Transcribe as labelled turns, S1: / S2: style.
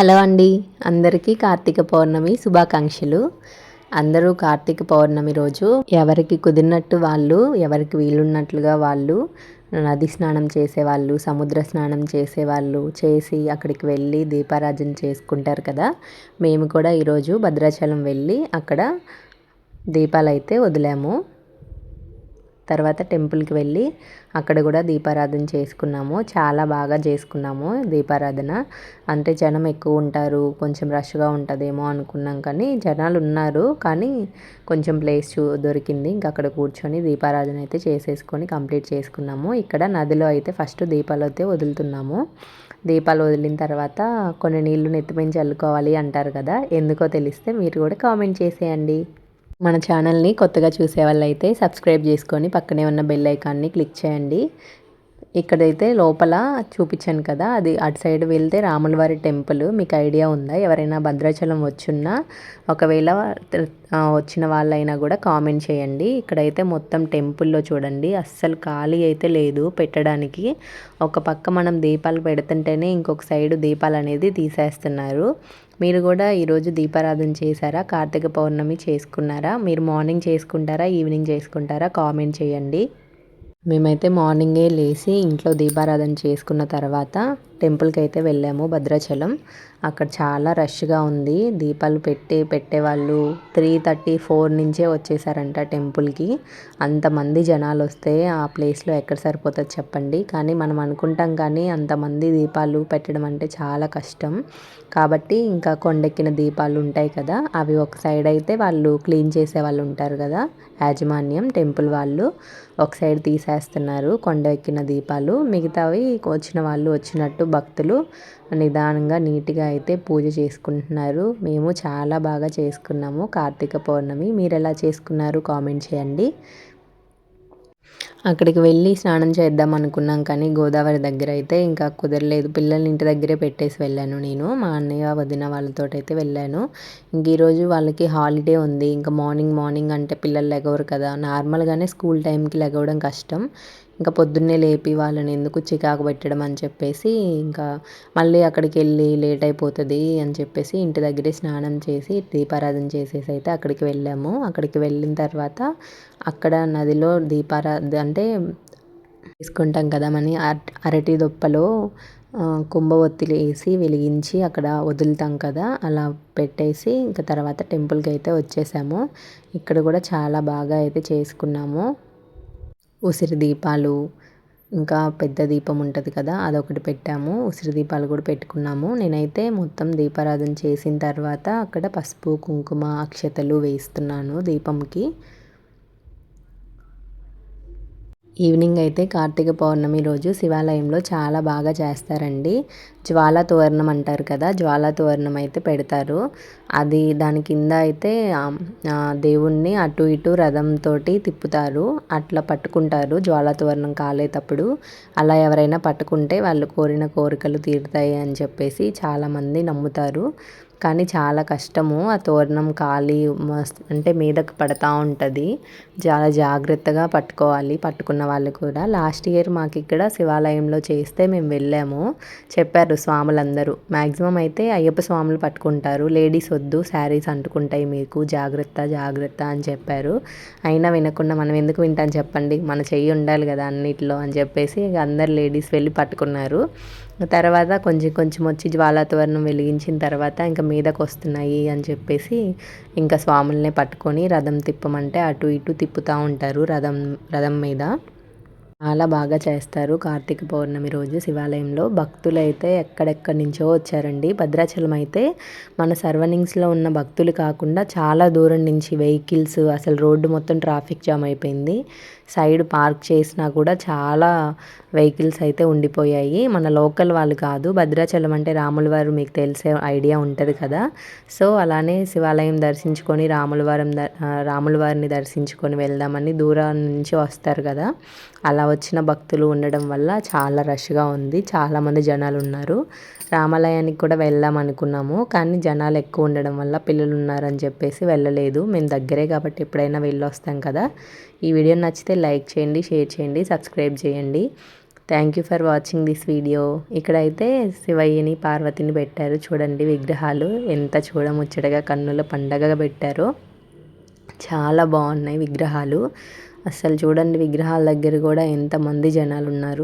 S1: hello అండి అందరికీ కార్తీక పౌర్ణమి శుభాకాంక్షలు అందరూ కార్తీక పౌర్ణమి రోజు ఎవరికి కుదిరినట్టు వాళ్ళు ఎవరికి వీలున్నట్లుగా వాళ్ళు నది స్నానం చేసేవాళ్ళు సముద్ర స్నానం చేసేవాళ్ళు చేసి అక్కడికి వెళ్ళి దీపారాజన చేసుకుంటారు కదా మేము కూడా ఈరోజు భద్రాచలం వెళ్ళి అక్కడ దీపాలు అయితే వదిలాము తర్వాత టెంపుల్కి వెళ్ళి అక్కడ కూడా దీపారాధన చేసుకున్నాము చాలా బాగా చేసుకున్నాము దీపారాధన అంటే జనం ఎక్కువ ఉంటారు కొంచెం రష్గా ఉంటుందేమో అనుకున్నాం కానీ జనాలు ఉన్నారు కానీ కొంచెం ప్లేస్ దొరికింది ఇంక అక్కడ కూర్చొని దీపారాధన అయితే చేసేసుకొని కంప్లీట్ చేసుకున్నాము ఇక్కడ నదిలో అయితే ఫస్ట్ దీపాలు అయితే వదులుతున్నాము దీపాలు వదిలిన తర్వాత కొన్ని నీళ్లు నెత్తిమించి చల్లుకోవాలి అంటారు కదా ఎందుకో తెలిస్తే మీరు కూడా కామెంట్ చేసేయండి మన ఛానల్ని కొత్తగా చూసే వాళ్ళైతే సబ్స్క్రైబ్ చేసుకొని పక్కనే ఉన్న బెల్ ఐకాన్ని క్లిక్ చేయండి ఇక్కడైతే లోపల చూపించాను కదా అది అటు సైడ్ వెళ్తే రాములవారి టెంపుల్ మీకు ఐడియా ఉందా ఎవరైనా భద్రాచలం వచ్చున్నా ఒకవేళ వచ్చిన వాళ్ళైనా కూడా కామెంట్ చేయండి ఇక్కడైతే మొత్తం టెంపుల్లో చూడండి అస్సలు ఖాళీ అయితే లేదు పెట్టడానికి ఒక పక్క మనం దీపాలు పెడుతుంటేనే ఇంకొక సైడ్ దీపాలు అనేది తీసేస్తున్నారు మీరు కూడా ఈరోజు దీపారాధన చేశారా కార్తీక పౌర్ణమి చేసుకున్నారా మీరు మార్నింగ్ చేసుకుంటారా ఈవినింగ్ చేసుకుంటారా కామెంట్ చేయండి మేమైతే మార్నింగే లేచి ఇంట్లో దీపారాధన చేసుకున్న తర్వాత టెంపుల్కి అయితే వెళ్ళాము భద్రాచలం అక్కడ చాలా రష్గా ఉంది దీపాలు పెట్టి పెట్టేవాళ్ళు త్రీ థర్టీ ఫోర్ నుంచే వచ్చేసారంట టెంపుల్కి అంతమంది జనాలు వస్తే ఆ ప్లేస్లో ఎక్కడ సరిపోతుంది చెప్పండి కానీ మనం అనుకుంటాం కానీ అంతమంది దీపాలు పెట్టడం అంటే చాలా కష్టం కాబట్టి ఇంకా కొండెక్కిన దీపాలు ఉంటాయి కదా అవి ఒక సైడ్ అయితే వాళ్ళు క్లీన్ చేసే వాళ్ళు ఉంటారు కదా యాజమాన్యం టెంపుల్ వాళ్ళు ఒక సైడ్ తీసేస్తున్నారు కొండ ఎక్కిన దీపాలు మిగతావి వచ్చిన వాళ్ళు వచ్చినట్టు భక్తులు నిదానంగా నీట్గా అయితే పూజ చేసుకుంటున్నారు మేము చాలా బాగా చేసుకున్నాము కార్తీక పౌర్ణమి మీరు ఎలా చేసుకున్నారు కామెంట్ చేయండి అక్కడికి వెళ్ళి స్నానం చేద్దాం అనుకున్నాం కానీ గోదావరి దగ్గర అయితే ఇంకా కుదరలేదు పిల్లల్ని ఇంటి దగ్గరే పెట్టేసి వెళ్ళాను నేను మా అన్నయ్య వదిన వాళ్ళతో అయితే వెళ్ళాను ఇంక ఈరోజు వాళ్ళకి హాలిడే ఉంది ఇంకా మార్నింగ్ మార్నింగ్ అంటే పిల్లలు లెగవరు కదా నార్మల్గానే స్కూల్ టైంకి లెగవడం కష్టం ఇంకా పొద్దున్నే లేపి వాళ్ళని ఎందుకు చికాకు పెట్టడం అని చెప్పేసి ఇంకా మళ్ళీ అక్కడికి వెళ్ళి లేట్ అయిపోతుంది అని చెప్పేసి ఇంటి దగ్గరే స్నానం చేసి దీపారాధన చేసేసి అయితే అక్కడికి వెళ్ళాము అక్కడికి వెళ్ళిన తర్వాత అక్కడ నదిలో దీపారాధన అంటే తీసుకుంటాం కదా మని అరటి దొప్పలో కుంభ ఒత్తిలు వేసి వెలిగించి అక్కడ వదులుతాం కదా అలా పెట్టేసి ఇంకా తర్వాత టెంపుల్కి అయితే వచ్చేసాము ఇక్కడ కూడా చాలా బాగా అయితే చేసుకున్నాము ఉసిరి దీపాలు ఇంకా పెద్ద దీపం ఉంటుంది కదా అదొకటి పెట్టాము ఉసిరి దీపాలు కూడా పెట్టుకున్నాము నేనైతే మొత్తం దీపారాధన చేసిన తర్వాత అక్కడ పసుపు కుంకుమ అక్షతలు వేస్తున్నాను దీపంకి ఈవినింగ్ అయితే కార్తీక పౌర్ణమి రోజు శివాలయంలో చాలా బాగా చేస్తారండి జ్వాల తోరణం అంటారు కదా జ్వాలా తోరణం అయితే పెడతారు అది దాని కింద అయితే దేవుణ్ణి అటు ఇటు రథంతో తిప్పుతారు అట్లా పట్టుకుంటారు జ్వాల తోరణం కాలేటప్పుడు అలా ఎవరైనా పట్టుకుంటే వాళ్ళు కోరిన కోరికలు తీరుతాయి అని చెప్పేసి చాలామంది నమ్ముతారు కానీ చాలా కష్టము ఆ తోరణం ఖాళీ మస్తు అంటే మీదకు పడతా ఉంటుంది చాలా జాగ్రత్తగా పట్టుకోవాలి పట్టుకున్న వాళ్ళు కూడా లాస్ట్ ఇయర్ మాకు ఇక్కడ శివాలయంలో చేస్తే మేము వెళ్ళాము చెప్పారు స్వాములందరూ మ్యాక్సిమం అయితే అయ్యప్ప స్వాములు పట్టుకుంటారు లేడీస్ వద్దు శారీస్ అంటుకుంటాయి మీకు జాగ్రత్త జాగ్రత్త అని చెప్పారు అయినా వినకుండా మనం ఎందుకు వింటాం చెప్పండి మన చెయ్యి ఉండాలి కదా అన్నిటిలో అని చెప్పేసి ఇక అందరు లేడీస్ వెళ్ళి పట్టుకున్నారు తర్వాత కొంచెం కొంచెం వచ్చి జ్వాలాతవరణం వెలిగించిన తర్వాత ఇంకా మీదకు వస్తున్నాయి అని చెప్పేసి ఇంకా స్వాములనే పట్టుకొని రథం తిప్పమంటే అటు ఇటు తిప్పుతూ ఉంటారు రథం రథం మీద చాలా బాగా చేస్తారు కార్తీక పౌర్ణమి రోజు శివాలయంలో భక్తులైతే ఎక్కడెక్కడి నుంచో వచ్చారండి భద్రాచలం అయితే మన సర్వనింగ్స్లో ఉన్న భక్తులు కాకుండా చాలా దూరం నుంచి వెహికల్స్ అసలు రోడ్డు మొత్తం ట్రాఫిక్ జామ్ అయిపోయింది సైడ్ పార్క్ చేసినా కూడా చాలా వెహికల్స్ అయితే ఉండిపోయాయి మన లోకల్ వాళ్ళు కాదు భద్రాచలం అంటే రాములవారు మీకు తెలిసే ఐడియా ఉంటుంది కదా సో అలానే శివాలయం దర్శించుకొని రాములవారం రాములవారిని దర్శించుకొని వెళ్దామని దూరం నుంచి వస్తారు కదా అలా వచ్చిన భక్తులు ఉండడం వల్ల చాలా రష్గా ఉంది చాలామంది జనాలు ఉన్నారు రామాలయానికి కూడా వెళ్దాం అనుకున్నాము కానీ జనాలు ఎక్కువ ఉండడం వల్ల పిల్లలు ఉన్నారని చెప్పేసి వెళ్ళలేదు మేము దగ్గరే కాబట్టి ఎప్పుడైనా వెళ్ళొస్తాం కదా ఈ వీడియో నచ్చితే లైక్ చేయండి షేర్ చేయండి సబ్స్క్రైబ్ చేయండి thank you for watching this video ఇక్కడైతే శివయ్యని పార్వతిని పెట్టారు చూడండి విగ్రహాలు ఎంత చూడముచ్చటగా కన్నుల పండగగా పెట్టారు చాలా బాగున్నాయి విగ్రహాలు అసలు చూడండి విగ్రహాల దగ్గర కూడా ఎంతమంది జనాలు ఉన్నారు